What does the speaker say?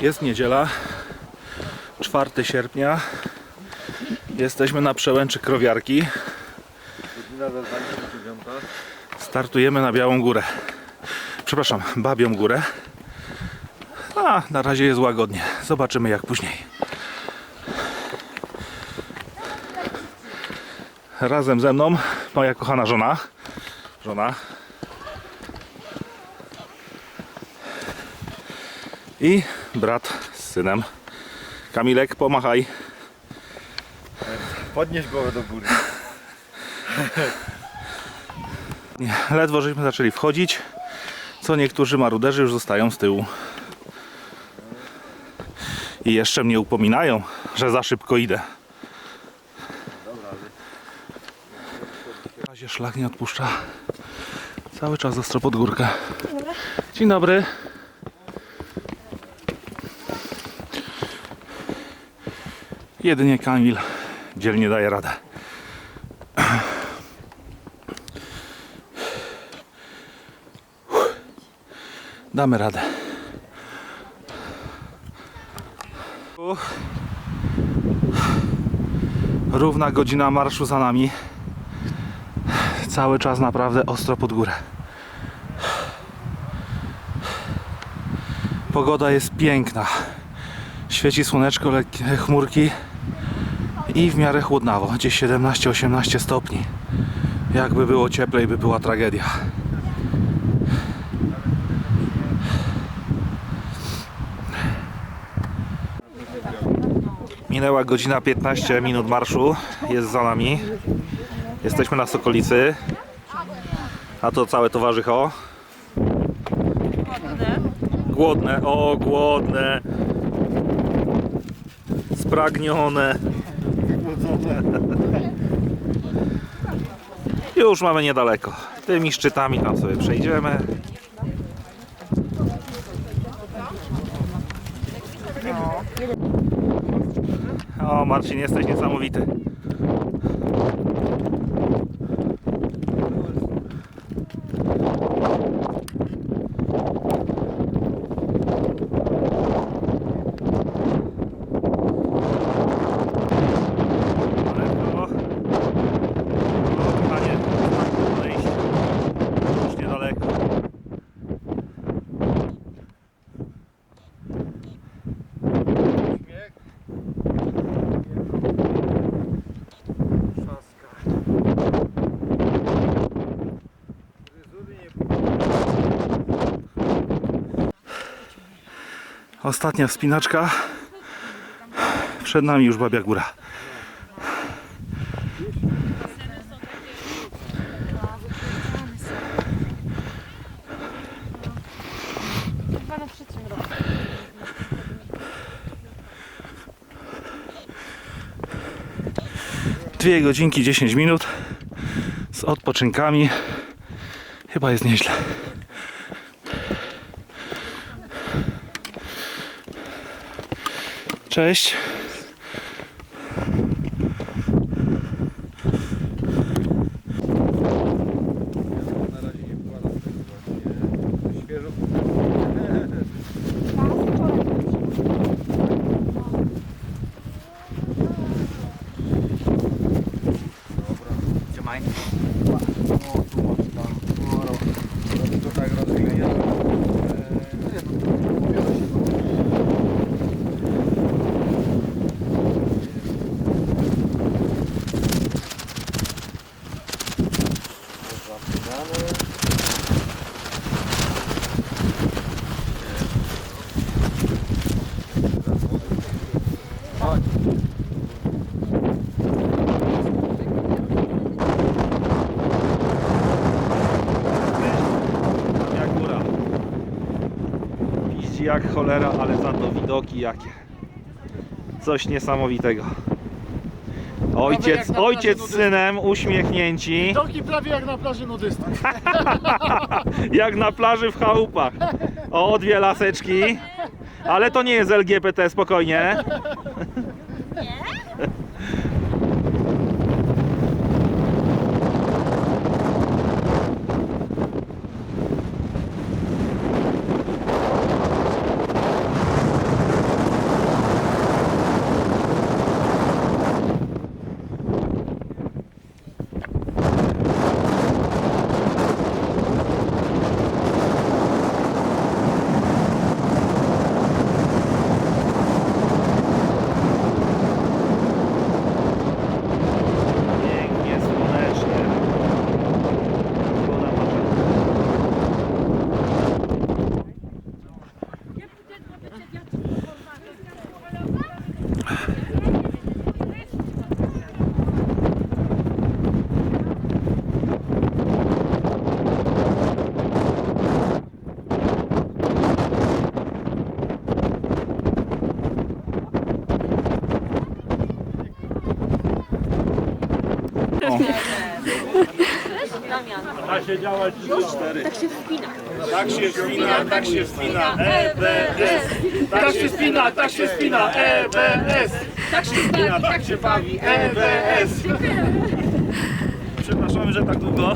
Jest niedziela, 4 sierpnia. Jesteśmy na przełęczy Krowiarki. Godzina za 29. Startujemy na Białą Górę. Przepraszam, Babią Górę. A, na razie jest łagodnie. Zobaczymy jak później. Razem ze mną moja kochana żona. Żona. I brat z synem. Kamilek, pomachaj. Podnieś głowę do góry. Ledwo żeśmy zaczęli wchodzić, co niektórzy maruderzy już zostają z tyłu. I jeszcze mnie upominają, że za szybko idę. Na razie szlak nie odpuszcza. Cały czas ostro pod górkę. Dzień dobry. Jedynie Kamil dzielnie daje radę. Damy radę. Równa godzina marszu za nami. Cały czas naprawdę ostro pod górę. Pogoda jest piękna. Świeci słoneczko, lekkie chmurki i w miarę chłodnawo, gdzieś 17-18 stopni. Jakby było cieplej, by była tragedia. Minęła godzina 15 minut marszu. Jest za nami. Jesteśmy na Sokolicy. A to całe towarzycho. Głodne. O, głodne. Spragnione. Już mamy niedaleko. Tymi szczytami tam sobie przejdziemy. O, Marcin, jesteś niesamowity. Daleko. O, kochanie, tak podejść. Już niedaleko. Śmiech. Trzaska. Ryzury nie Ostatnia wspinaczka. Przed nami już Babia Góra. Dwie godzinki 10 minut z odpoczynkami. Chyba jest nieźle. Cześć. na razie nie wkładam tego właśnie. Świeżo. Trzymaj. O, tu masz tam. O, ro- to tak rozklejam. Eee, nie, no, biorę się do- Zapinamy. Chodź. Babia Góra. Jak cholera, ale za to widoki jakie. Coś niesamowitego. Ojciec, ojciec z synem uśmiechnięci. Widoki prawie jak na plaży nudystów. Jak na plaży w chałupach. O, dwie laseczki. Ale to nie jest LGBT, spokojnie. Tak się wspina. Tak się spina, tak się spina, EBS. Tak się spina, tak się spina, EBS. Tak się bawi, tak się bawi. EBS. Przepraszamy, że tak długo.